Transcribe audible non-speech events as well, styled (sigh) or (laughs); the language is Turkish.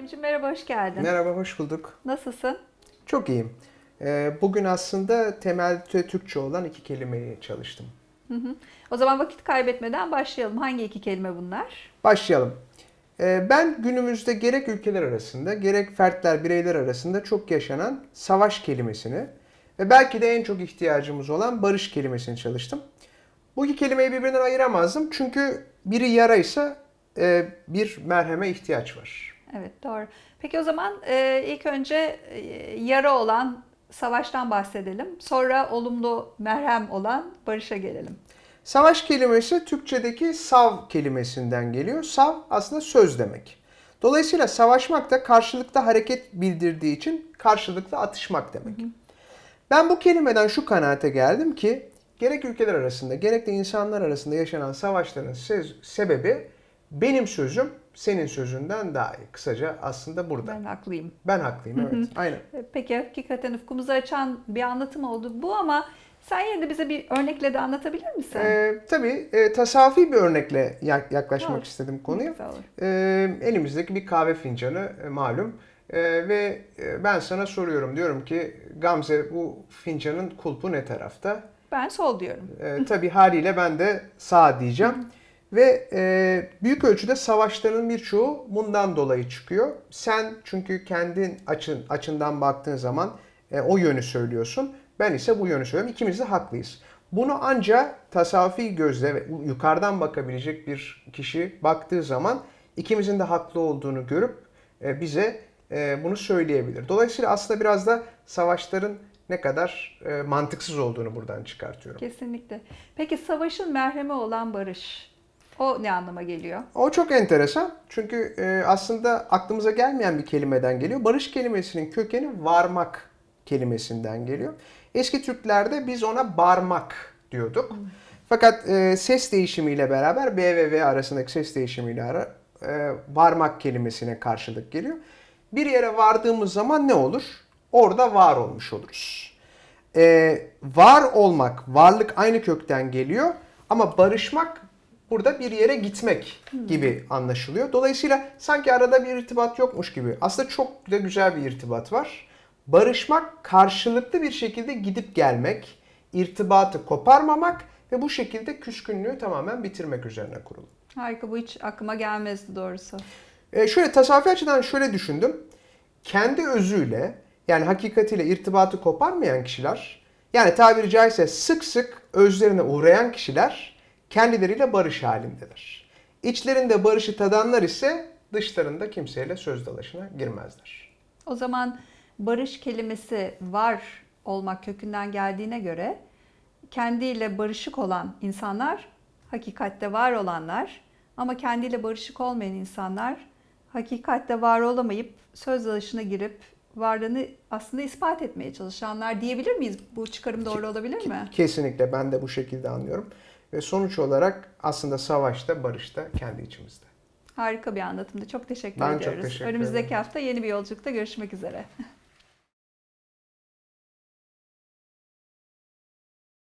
Haluk'cum merhaba, hoş geldin. Merhaba, hoş bulduk. Nasılsın? Çok iyiyim. Ee, Bugün aslında temelde Türkçe olan iki kelimeyi çalıştım. Hı hı. O zaman vakit kaybetmeden başlayalım. Hangi iki kelime bunlar? Başlayalım. Ee, Ben günümüzde gerek ülkeler arasında gerek fertler, bireyler arasında çok yaşanan savaş kelimesini ve belki de en çok ihtiyacımız olan barış kelimesini çalıştım. Bu iki kelimeyi birbirinden ayıramazdım çünkü biri yaraysa e, bir merheme ihtiyaç var. Evet, doğru. Peki o zaman e, ilk önce e, yara olan savaştan bahsedelim. Sonra olumlu merhem olan barışa gelelim. Savaş kelimesi Türkçedeki sav kelimesinden geliyor. Sav aslında söz demek. Dolayısıyla savaşmak da karşılıklı hareket bildirdiği için karşılıklı atışmak demek. Ben bu kelimeden şu kanaate geldim ki gerek ülkeler arasında gerek de insanlar arasında yaşanan savaşların se- sebebi benim sözüm senin sözünden daha iyi. Kısaca aslında burada. Ben haklıyım. Ben haklıyım evet. Aynen. E, Peki hakikaten ufkumuzu açan bir anlatım oldu bu ama sen yine de bize bir örnekle de anlatabilir misin? Ee, tabii e, tasavvufi bir örnekle yak- yaklaşmak Olur. istedim konuya. Ee, elimizdeki bir kahve fincanı e, malum Ee, ve e, ben sana soruyorum diyorum ki Gamze bu fincanın kulpu ne tarafta? Ben sol diyorum. Ee, tabii haliyle ben de sağ diyeceğim. Ve e, büyük ölçüde savaşların birçoğu bundan dolayı çıkıyor. Sen çünkü kendin açın açından baktığın zaman e, o yönü söylüyorsun. Ben ise bu yönü söylüyorum. İkimiz de haklıyız. Bunu ancak tasavvufi gözle ve yukarıdan bakabilecek bir kişi baktığı zaman ikimizin de haklı olduğunu görüp e, bize e, bunu söyleyebilir. Dolayısıyla aslında biraz da savaşların ne kadar e, mantıksız olduğunu buradan çıkartıyorum. Kesinlikle. Peki savaşın merhemi olan barış. O ne anlama geliyor? O çok enteresan. Çünkü e, aslında aklımıza gelmeyen bir kelimeden geliyor. Barış kelimesinin kökeni varmak kelimesinden geliyor. Eski Türklerde biz ona barmak diyorduk. Fakat e, ses değişimiyle beraber B ve V arasındaki ses değişimiyle ara, e, varmak kelimesine karşılık geliyor. Bir yere vardığımız zaman ne olur? Orada var olmuş oluruz. E, var olmak, varlık aynı kökten geliyor ama barışmak burada bir yere gitmek gibi anlaşılıyor. Dolayısıyla sanki arada bir irtibat yokmuş gibi. Aslında çok da güzel bir irtibat var. Barışmak karşılıklı bir şekilde gidip gelmek, irtibatı koparmamak ve bu şekilde küskünlüğü tamamen bitirmek üzerine kurulu. Harika bu hiç aklıma gelmezdi doğrusu. E, şöyle tasavvufi açıdan şöyle düşündüm. Kendi özüyle yani hakikatiyle irtibatı koparmayan kişiler yani tabiri caizse sık sık özlerine uğrayan kişiler kendileriyle barış halindedir. İçlerinde barışı tadanlar ise dışlarında kimseyle söz dalaşına girmezler. O zaman barış kelimesi var olmak kökünden geldiğine göre kendiyle barışık olan insanlar hakikatte var olanlar ama kendiyle barışık olmayan insanlar hakikatte var olamayıp söz dalışına girip varlığını aslında ispat etmeye çalışanlar diyebilir miyiz? Bu çıkarım doğru olabilir mi? Kesinlikle ben de bu şekilde anlıyorum. Ve sonuç olarak aslında savaşta, barışta kendi içimizde. Harika bir anlatımdı. Çok teşekkür Ben çok ediyoruz. teşekkür Önümüzdeki ederim. hafta yeni bir yolculukta görüşmek üzere. (laughs)